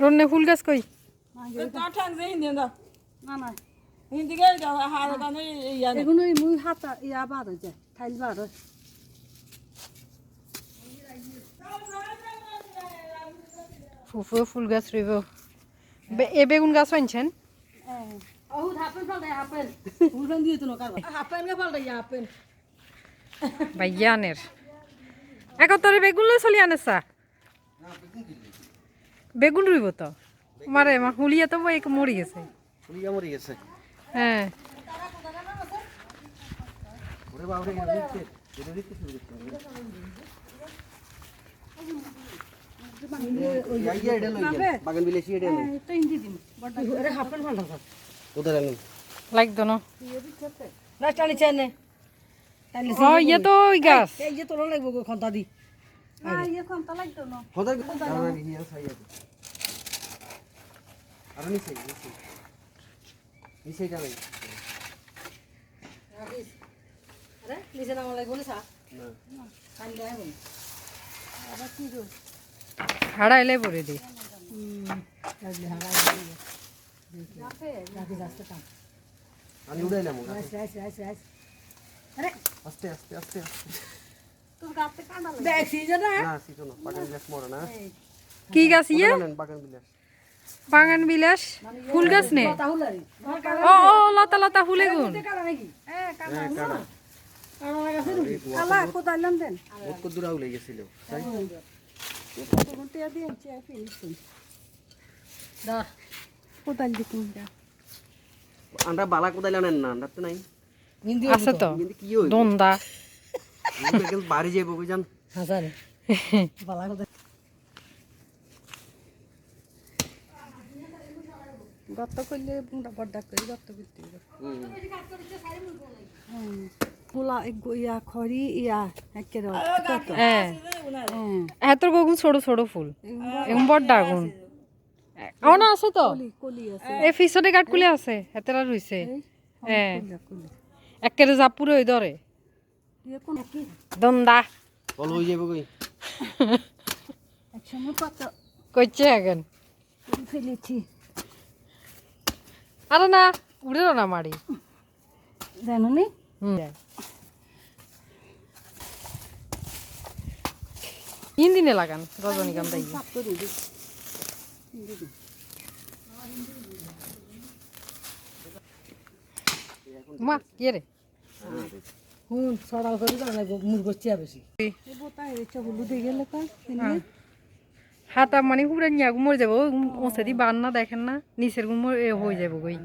রন্নে ফুল গাছ কই? ফুফুও ফুল গাছ রইব। বে- এ বেগুন গাছ আনছেন? ভাইয়ানের একতরে বেগুন লই চলি আনেছা? বেগুন রইব তো? মারে মা হুলিয়া তো এক মরি গেছে। ফুলিয়া মরে গেছে। হ্যাঁ। ওরে বাবা রে এটা দেখতে শুরু করতে এটা লই গেল। বাগান বিলাসী এটা লই। তো ইন্দি দিন না। চেনে ও ইয়ে তো গাছ। এই যে তোলা লাগবো গো খন্তা দি হাড়াইলে পরে দি। আমি উড়াইলাম আস্তে আস্তে আস্তে আস্তে। কি গাছ ইয়ে? বাগান বিলাস। ফুল গাছ নে? ও ও লতা লতা ফুলে গুন কাটা নাকি? কাটা কাটা। কাটা লাগাছে কালা কোদাইলাম দেন? বহুত কত দূর আউলে গেছিল। তাই কত ঘণ্টা দিয়ে আনছি আর ফিনিশ দা কোদাল দিতে যা। আমরা বালা কোদাইলা নেন না? আমরা তো নাই। হিন্দি আছে তো। কিন্তু কি হই দন্দা। বাড়ি যাইব বালা করলে করি করতে ইয়া খড়ি ইয়া একের হ্যাঁ। হ্যাঁ। তোর গগুন ছোট ছোট ফুল। এরকম বড় ডাগুন আমার না আছে তো? কলি আছে। এই ফিসনে কাঠকুলে আছে হেতেরা রইছে হ্যাঁ। কলি একেরে জাপুরে ওই কি দন্দা। বল হই যাইব কই? একসময় কত? কইছে এখন? ফেলেছি। আরে না উড়ে না মারি জানো নি? তিন দিনে লাগান রজনীকান্ত মা কে রে? হুন সরাল করে জানা লাগবো মুরগ চিয়া বেশি। হলুদ দিয়ে গেলে হাতা মানে পুরো নিয়া মরে যাব। ওসে দি বান না দেখেন না নিচের গুম হয়ে যাব গই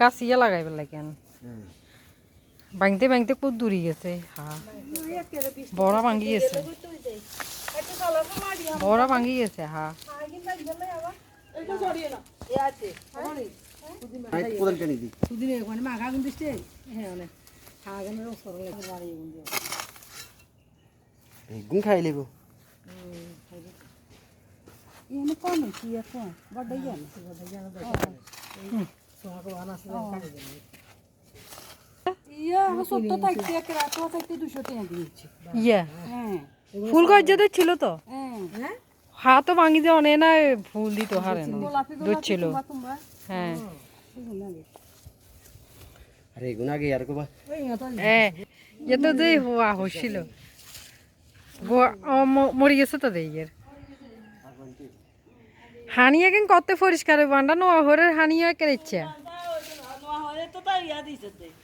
গাছ ইয়ে লাগাইবে লাগেন ভাঙতে ভাঙতে খুব দূরি গেছে। হ্যাঁ বড়া ভাঙি গেছে। বড়া ভাঙি গেছে হ্যাঁ মানে হ্যাঁ গুন খাই লিব। এনে কোন কি এখন বড় ইয়ান সোহাগ কাটে হ্যাঁ। ফুল গাছ ছিল তো? হ্যাঁ। হাত তো ভাঙি দিয়ে অনেক না ফুল দিত হারে হ্যাঁ। আরে গুন আর কোবা। হ্যাঁ হওয়া মরি গেছে তো দেই হানিয়া কেন কত পরিষ্কার বান্ডা নোয়া হরের হানিয়া কেরেছে তো তাই ইয়া দিছে তে। ইয়া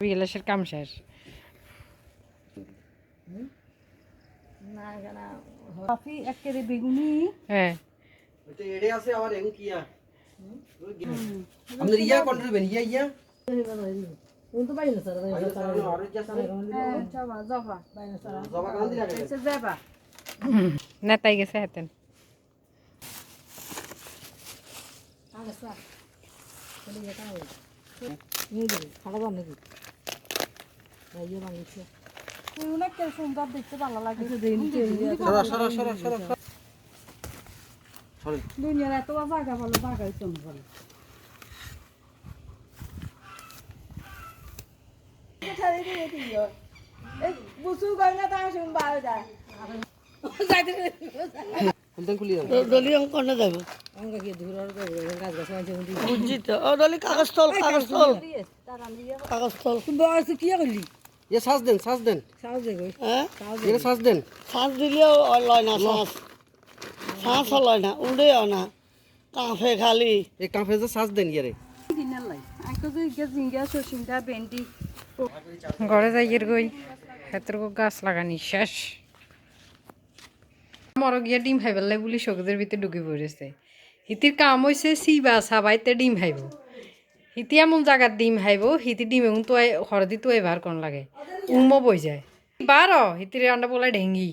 বিলাসের কাম শেষ। কফি একেরে বেগুনি। হ্যাঁ। তো এড়ে আছে আবার এগুন কিয়া আমাদের ইয়া কন্ট্রোল ইয়া ইয়া। কোন তো বাইরে স্যার আর যাচ্ছে জবা জবা। বাইরে স্যার জবা কান দিলা সে যাবা নেতাই গেছে হেতেন। আগে স্যার চলে হবে নিয়ে যাবে খারাপ নাকি? ইয়ে বানিয়েছে অনেক সুন্দর দেখতে ভালো লাগে সরা সরা সরা সরা সরা। দুনিয়ার এত জায়গা ভালো জায়গায় চলে ভালো বুসু গঙ্গা তা শুন বারো যায় ফুলদান খুলি যান দলি অঙ্ক না যাবে বুঝছি তো ও দলি কাগজ তল কাগজ তল কাগজ তল। বয়স কি করলি? এ শ্বাস দেন শ্বাস দেন। সাজ হ্যাঁ? শ্বাস দেন। শ্বাস দিলেও লয় না শ্বাস। শ্বাস লয় না উড়েও না। কাঁফে খালি। এই কাঁপে যে শ্বাস দেন ইয়ারে। দিনের লাই। একটা যে জিঙ্গা শশিনটা ভেন্ডি। ঘরে যাই এর গই। হেতর গাছ লাগানি শেষ। মর গিয়া ডিম খাইবার লাই বলি শোকদের ভিতরে ঢুকে পড়েছে। হিতির কাম হয়েছে সিবা সাবাইতে ডিম খাইব। হিতি এমন জায়গার ডিম খাইব, হিতি ডিম এমন তো হরদি তো এবার কোন লাগে। উম বই যায়। বারো, হিতির আন্ডা বলাই ঢেঙ্গি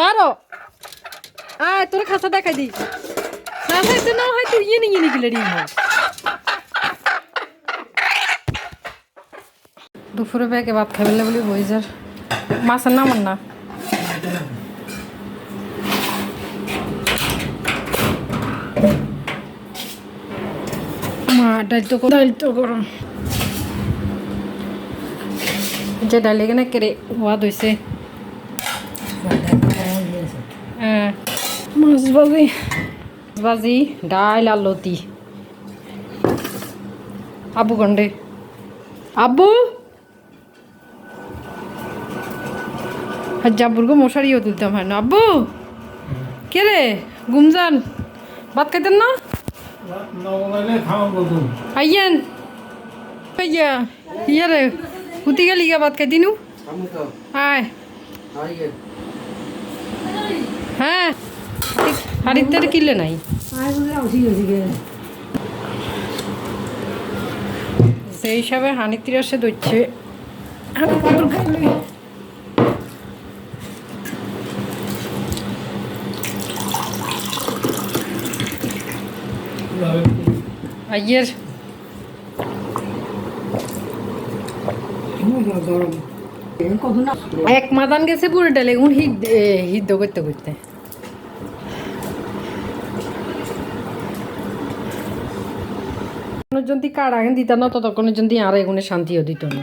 বারো। আয়, তোর খাসা দেখাই দি। না হয়তো না ইয়ে নিয়ে নিয়ে ডিম হয় দুপুরে ব্যাগে ভাত খাইলে বলি বই যার মাছের নাম না? মা ডাল তো ডাল তো গরম। যে ডাল এখানে কেড়ে হওয়া দইছে হ্যাঁ। মাছ ভাজি। ভাজি ডাল আর লতি আবু গন্ডে। আব্বু আর জাব্বুরগো মশারিও তুলতাম, হয় না? আব্বু! কে রে? গুমজান, ভাত খাইতেন না? আইয়েন। আইয়া ইয়া রে, হুতি গেলি গা ভাত খাই দিনু আয়। হ্যাঁ হাড়িতে কিনলে নাই? সেই হিসাবে হানি তিরাশে দইছে হানি কত খাইলে আইয়ের এক মাদান গেছে পুরো ডালে এখন হিট হিদ্ধ করতে করতে। যদি কাড় দিত না ততক্ষণের যদি আর এগুনে শান্তিও দিত না।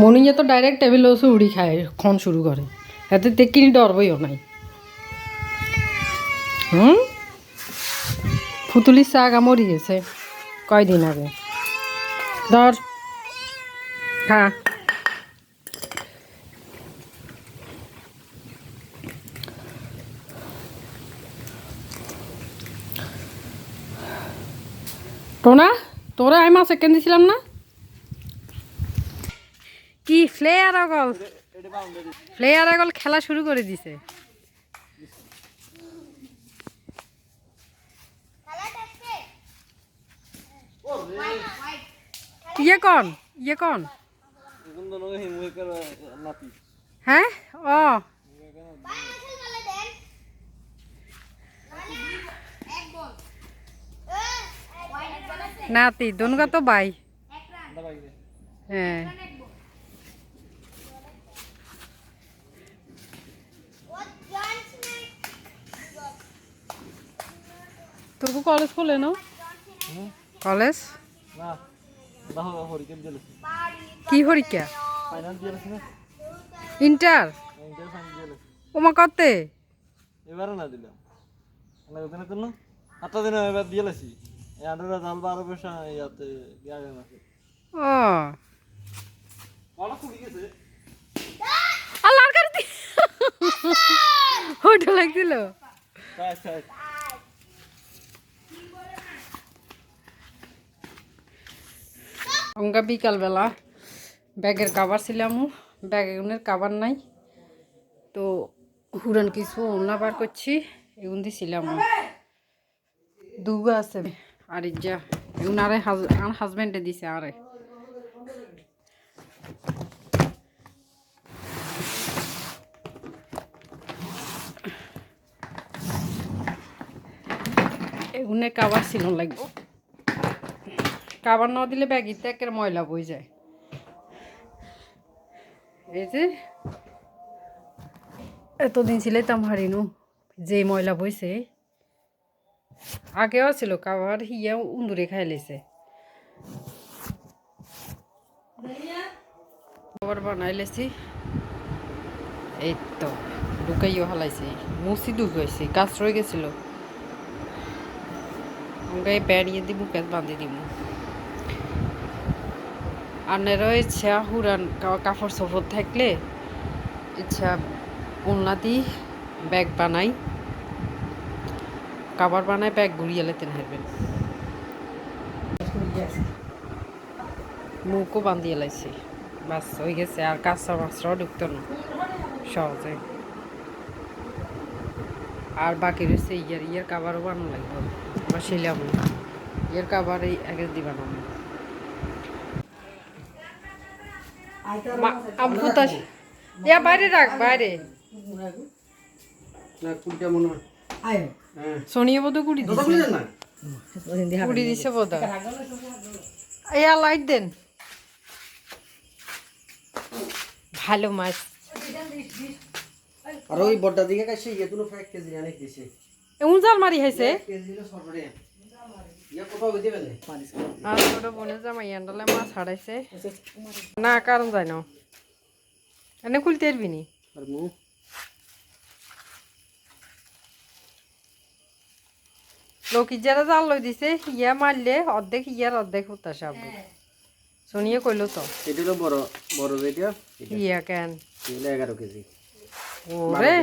মনিয়ে তো ডাইরেক্ট টেবিল ওসে উড়ি খায় খন শুরু করে। এতে তেকিনি ডরবইও নাই। হুম? ফুতুলির শাক মরি গেছে কয়দিন আগে। ধর। হ্যাঁ টোনা, তোরা আমি মাছ কেন দিছিলাম না? কি, ফ্লেয়ার আগল। ফ্লেয়ার আগল খেলা শুরু করে দিছে। ইয়ে কন ইয়ে কন। হ্যাঁ? ও। নাতি দনুকা তো বাই। হ্যাঁ। তোর কলেজ খোলে না কলেজ কি হরিকা ইন্টার ওমা কতে? এবারে না দিলাম। না দিনে তো না আটটা দিন এবার দিয়েছি এই আন্ডারে জাল বারো পয়সা ইয়াতে গিয়ে না ও। বলা খুবই গেছে। আল্লাহর কাছে ওটা লাগছিল। তাই তাই অঙ্গা বিকালবেলা ব্যাগের কাবার ছিলাম ব্যাগের কাবার নাই। তো হুরান কিছু ওনা বার করছি, এগুন দিছিলাম দুগা আছে। আর যা এগুন আরে আর হাজবেন্ডে দিছে আরে। এগুনের কাবার ছিল লাগবে। কাবার না দিলে ব্যাগিতে একের ময়লা বই যায়। এই যে, এতদিন ছিলাইতাম হারিনু, যে ময়লা বইছে, আগেও ছিল কাবার হিয়া উন্দুরে খাই লেছে। খাবার বানাই লেছি। এই তো, ঢুকাইও হালাইছি মুসি ঢুকাইছি গাছ রয়ে গেছিল। গায়ে বেড়িয়ে দিব মুখে বাঁধি দিব আনেরও ইচ্ছা হুরান কাপড় সফর থাকলে ইচ্ছা উন্না দি ব্যাগ বানাই। কাবার বানাই, ব্যাগ ঘুরিয়ে লেতেন হারবেন। মুখও বান্ধিয়ে লাইছি। বাস, হয়ে গেছে। আর কাঁচা মাছটাও ঢুকতো না। সহজে। আর বাকি রয়েছে ইয়ার ইয়ার কাবারও বানানো লাগবে। বা শিলাম ইয়ার কাবার এই আগে দি ইয়া বাইরে রাখ বাইরে। না কুড়িটা মনে হয়। সোনিয়া বোধ কুড়ি কুড়ি বোধ ইয়া লাইট দেন। ভালো মাছ। আর ওই বড়টা দিকে কাছে ইয়ে দুটো এক কেজি অনেক দিছে। এমন জাল মারি কেজি সরবরে ইয়া কোথাও হইতে পারে আর ছোট বোনে জামাই আন্ডালে মাছ হারাইছে না কারণ যায় না এনে খুলতে পারবি নি আর মু। লোকি যারা জাল লই দিছে ইয়া মারলে অর্ধেক ইয়ার অর্ধেক হতাশা আব্বু সোনিয়া কইলো তো। এটা হলো বড় বড় ইয়া কেন? এগারো কেজি। ওরে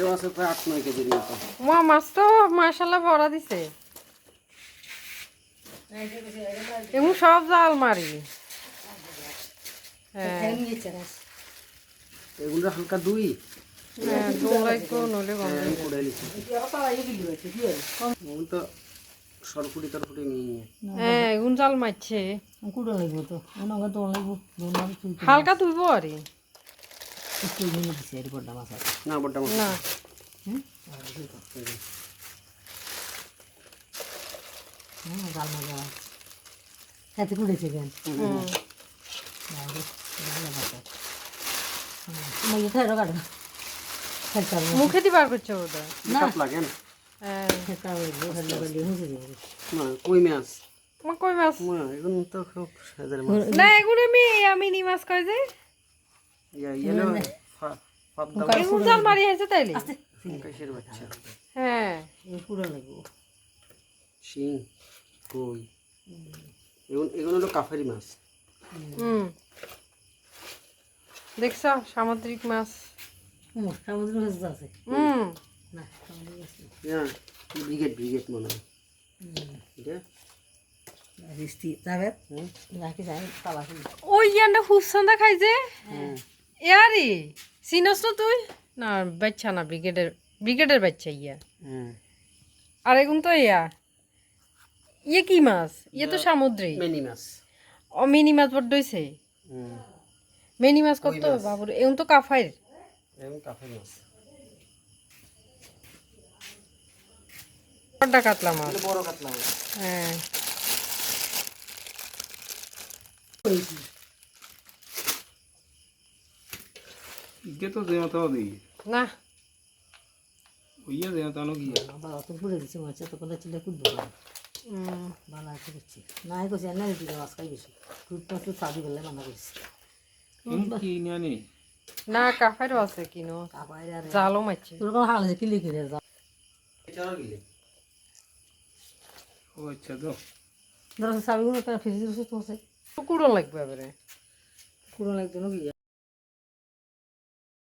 এটাও আছে প্রায় আট নয় কেজির মতো। মা মাছ তো মাশাল্লাহ ভরা দিছে। এমন সব জাল মারি হ্যাঁ। এগুলো হালকা দুই। হ্যাঁ মন হ্যাঁ হালকা তুইব আরে। তুই নিয়ে দিছে এর বড় মাছ না বড়টা মাছ না। হ্যাঁ জাল মজা খেতে কুড়েছে কেন? হুম। মুখে দিবার করছে ওটা না। হ্যাঁ। খেলতে হবে খেলতে হবে হয়েছে যাবে না কই মাছ? মা কই মাছ? এখন তো খুব না এগুলো আমি আমি নি মাছ কয় যে? ইয়েলো পাবদা এগুন জাল মারি আছে তাইলে কাশের বাচ্চা হ্যাঁ কুড়ো লাগবো শিং কই এগুলো এগুলো হলো কাফারি মাছ হুম দেখছ সামুদ্রিক মাছ হুম সমুদ্র মাছ আছে হুম না সমুদ্র মাছ নেই। হ্যাঁ ব্রিগেড ব্রিগেড মনে হয় এটা বৃষ্টি যাবে নাকি যাই তালা ওই ইয়ানটা খুব সন্ধ্যা খাই যে হ্যাঁ ইয়ারি চিনস না তুই না বাচ্চা না ব্রিগেডের ব্রিগেডের বাচ্চা ইয়া আর এগুন তো ইয়া ইয়ে কি মাছ ইয়ে তো সামুদ্রিক মেনি মাছ ও মিনি মাছ বড্ড হইছে মিনি মাছ কত বাবুর এগুন তো কাফাইর কাফারি মাছ বড্ডা কাতলা মাছ বড় কাতলা মাছ হ্যাঁ ইকে তো তাও দিই না ওইয়া তানো কি বাবা তো ঘুরে দিচ্ছে মাছ তো কোনো চিলে কুদবো না উম, ভালো আছে করছি না এই করছি না দিদি মাছ খাই বেশি কুদ মাছ তো সাদি বেলে মানা করছি কি নানি না কাফাইরও আছে কিনো আর জালও মারছে তোর কোনো হাল কিলি কিনে যা এছাড়াও গেলে ও আচ্ছা তো ধরো সাবিগুলো ফিরে দিচ্ছে তো আছে কুড়ো লাগবে এবারে কুড়ো লাগতো নাকি